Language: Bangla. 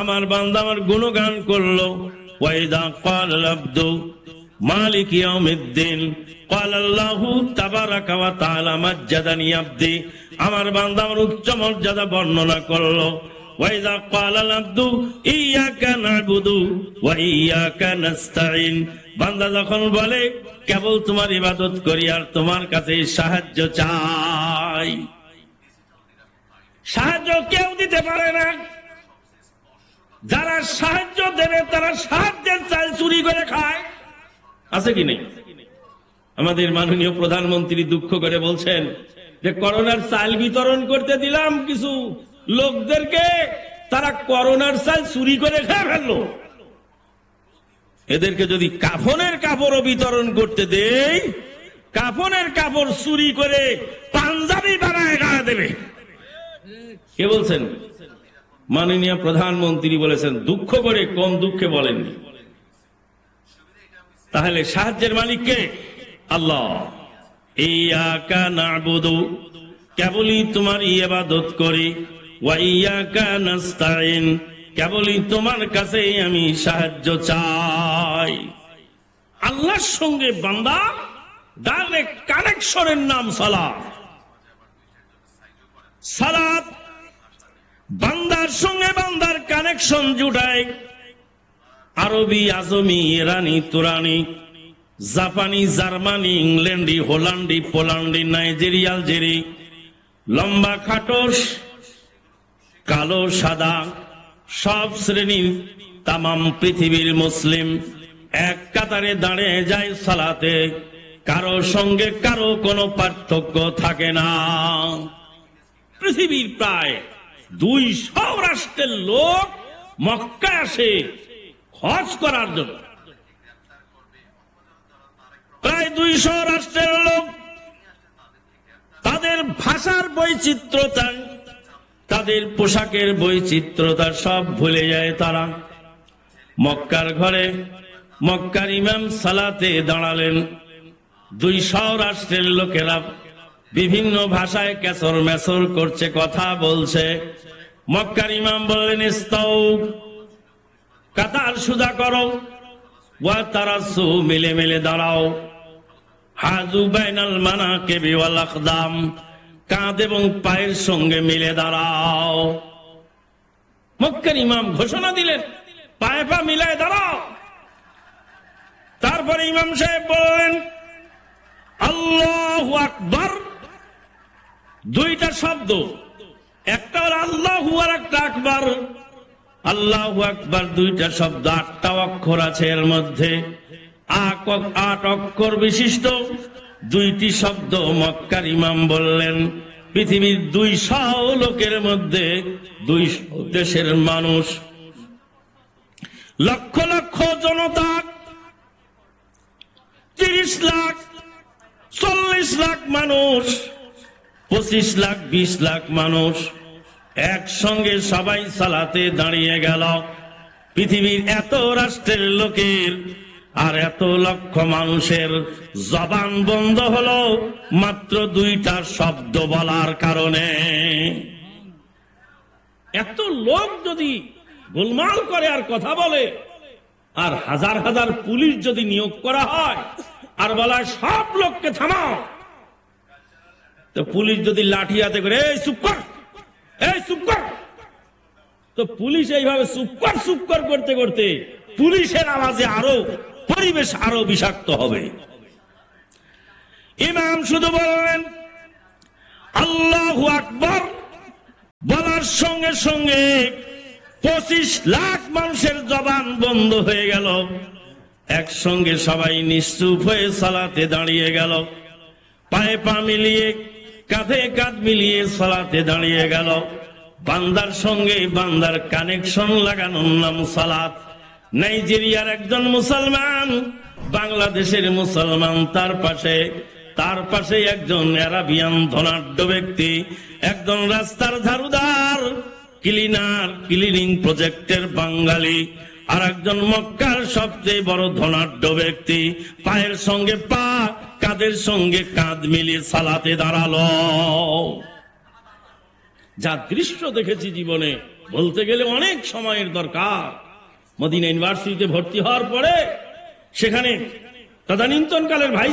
আমার বান্দা আমার গুণগান করলো ওয়াইদা কাল আব্দু মালিক ইয়াউমিদ্দিন قال الله تبارك وتعالى مجدني عبدي আমার বান্দা আমার উচ্চ মর্যাদা বর্ণনা করলো ওয়াইদা قال العبد إياك نعبد وإياك نستعين বান্দা যখন বলে কেবল তোমার ইবাদত করি আর তোমার কাছে সাহায্য চাই সাহায্য কেউ দিতে পারে না যারা সাহায্য দেবে, তারা সাহায্যের চাল চুরি করে খায়। আছে কি নেই? আমাদের মাননীয় প্রধানমন্ত্রী দুঃখ করে বলছেন যে, করোনার চাল বিতরণ করতে দিলাম কিছু লোকদেরকে, তারা করোনার চাল চুরি করে খেয়ে ফেলল। এদেরকে যদি কাফনের কাপড়ও বিতরণ করতে দেই, কাফনের কাপড় চুরি করে পাঞ্জাবি বানায় গায়ে দেবে। কে বলছেন? মাননীয় প্রধানমন্ত্রী বলেছেন, দুঃখ করে কোন দুঃখে বলেননি। তাহলে সাহায্যের মালিককে আল্লাহ। ইয়াকা নাবুদু, কেবলই তোমার ইবাদত করি। ওয়া ইয়াকা নাস্তাইন কেবলই তোমার কাছে আমি সাহায্য চাই। আল্লাহর সঙ্গে বান্দা ডাইরেক্ট কানেকশনের নাম সালাত। সালাত বান্দার সঙ্গে বান্দার কানেকশন জুটায় আরবি, আজমি, ইরানি, তুরানি, জাপানি, জার্মানি, ইংল্যান্ডি, হোল্যান্ডি, পোল্যান্ডি, নাইজেরিয়া, আলজেরি, লম্বা খাটোস কালো, সাদা, সব শ্রেণির তামাম পৃথিবীর মুসলিম এক কাতারে দাঁড়িয়ে যায় সালাতে। কারও সঙ্গে কারও কোনো পার্থক্য থাকে না। পৃথিবীর প্রায় দুইশো রাষ্ট্রের লোক মক্কা আসে হজ করার জন্য। প্রায় দুইশো রাষ্ট্রের লোক তাদের ভাষার বৈচিত্র্যতা, তাদের পোশাকের বৈচিত্র্যতা সব ভুলে যায় তারা। মক্কার ঘরে মক্কার ইমাম সালাতে দাঁড়ালেন। দুইশো রাষ্ট্রের লোকেরা বিভিন্ন ভাষায় কেসর মেসর করছে, কথা বলছে। মক্কার ইমাম বললেন ইস্তাউ কাতার সুদা করো ওয়া তারাসু মিলে মিলে দাঁড়াও। হাজু বাইনাল মানা কেবি ওয়াল আকদাম, কাঁধ এবং পায়ের সঙ্গে মিলে দাঁড়াও। মক্কার ইমাম ঘোষণা দিলেন, পায়ে পা মিলায় দাঁড়াও। তারপরে ইমাম সাহেব বললেন, আল্লাহ আকবর। দুইটা শব্দ। একটা হল আল্লাহ একটা আকবর। আল্লাহ আকবর দুইটা শব্দ, আটটা অক্ষর আছে এর মধ্যে। আট অক্ষর বিশিষ্ট। দুইটি শব্দ মক্কার ইমাম বললেন, পৃথিবীর দুই দুইশো লোকের মধ্যে দুই দেশের মানুষ। লক্ষ লক্ষ জনতা, তিরিশ লাখ, চল্লিশ লাখ মানুষ। পঁচিশ লাখ, বিশ লাখ মানুষ একসঙ্গে সবাই সালাতে দাঁড়িয়ে গেল। পৃথিবীর এত রাষ্ট্রের লোকের আর এত লক্ষ মানুষের জবান বন্ধ হলো মাত্র দুইটা শব্দ বলার কারণে। এত লোক যদি গোলমাল করে আর কথা বলে, আর হাজার হাজার পুলিশ যদি নিয়োগ করা হয়, আর বলা সব লোককে থামাও। তো পুলিশ যদি লাঠি হাতে করে, এই, চুপ কর! এই, চুপ কর! তো পুলিশ এইভাবে চুপকর চুপকর করতে করতে পুলিশের আওয়াজে আরও, পরিবেশ আরও বিষাক্ত হবে। ইমাম শুধু বললেন, আল্লাহ আকবর! বলার সঙ্গে সঙ্গে পঁচিশ লাখ মানুষের জবান বন্ধ হয়ে গেল। একসঙ্গে সবাই নিশ্চুপ হয়ে সালাতে দাঁড়িয়ে গেল। পায়ে পা মিলিয়ে কাঁধে কাঁধ মিলিয়ে সালাতে দাঁড়িয়ে গেল। বান্দার সঙ্গে বান্দার কানেকশন লাগানোর নাম সালাত। নাইজেরিয়ার একজন মুসলমান, বাংলাদেশের মুসলমান, তার পাশে তার পাশে একজন অ্যারাবিয়ান ধনাঢ্য ব্যক্তি, একজন রাস্তার ঝাড়ুদার ক্লিনার ক্লিনিং প্রজেক্টের বাঙালি আর একজন মক্কার সবচেয়ে বড় ধনাঢ্য ব্যক্তি, পায়ের সঙ্গে পা কাঁধের সঙ্গে কাঁধ মিলিয়ে সালাতে দাঁড়াল? যা দৃশ্য দেখেছি জীবনে, বলতে গেলে অনেক সময়ের দরকার। মদিনা ইউনিভার্সিটিতে ভর্তি হওয়ার পরে সেখানে তদানীন্তনকালের ভাইস